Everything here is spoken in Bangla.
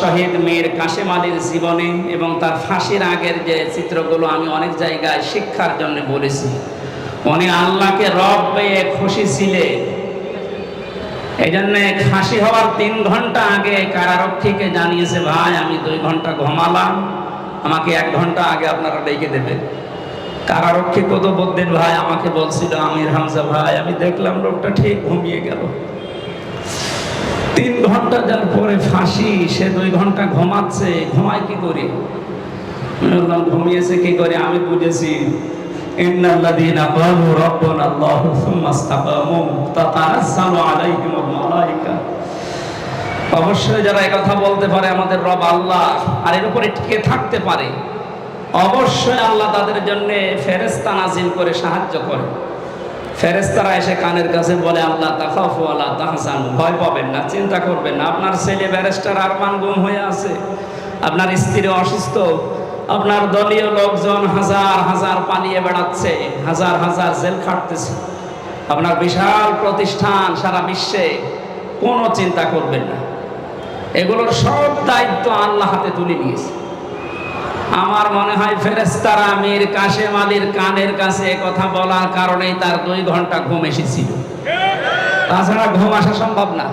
শহীদ মীর কাশেম আলীর জীবনে এবং তার ফাঁসির আগের যে চিত্রগুলো আমি অনেক জায়গায় শিক্ষার জন্য বলেছি। উনি আল্লাহকে রব পেয়ে খুশি ছিলেন এই জন্য ফাঁসি হওয়ার তিন ঘণ্টা আগে কারারক্ষীকে জানিয়েছে, ভাই, আমি দুই ঘণ্টা ঘুমালাম। আমাকে এক ঘণ্টা আগে আপনারা ডেকে দেবেন। কারারক্ষী কত বদ্দিন ভাই, আমাকে বলছিল আমির হামজা, ভাই, আমি দেখলাম লোকটা ঠিক ঘুমিয়ে গেল। তিন ঘণ্টা যার পরে ফাঁসি, সে দুই ঘণ্টা ঘুমাচ্ছে, ঘুমায় কি করে? ঘুমিয়েছে কি করে? আমি বুঝেছি, ইন্নাল্লাযীনা ক্বালু রাব্বুনা আল্লাহু সুম্মা অবশ্যই যারা কথা বলতে পারে, আমাদের রব আল্লাহ, আর এর উপরে টিকে থাকতে পারে? অবশ্যই আল্লাহ তাদের জন্য ফেরেশতা নাজিল করে সাহায্য করে। ফেরেস্তারা এসে কানের কাছে বলে, আল্লাহ তাকাফু আল্লাহ তাহসান, ভয় পাবেন না, চিন্তা করবেন না। আপনার ছেলে ব্যারেস্টার আরমান গুম হয়ে আছে। আপনার স্ত্রী অসুস্থ। আপনার দলীয় লোকজন হাজার হাজার পালিয়ে বেড়াচ্ছে, হাজার হাজার জেল খাটতেছে। আপনার বিশাল প্রতিষ্ঠান সারা বিশ্বে কোনো চিন্তা করবেন না। এগুলোর সব দায়িত্ব আল্লাহ হাতে তুলে নিয়েছে। আমার মনে হয় ফেরেস্তারা মীর কাশেম আলীর কানের কাছে কথা বলার কারণেই তার দুই ঘণ্টা ঘুম এসেছিল। তাছাড়া ঘুম আসা সম্ভব না।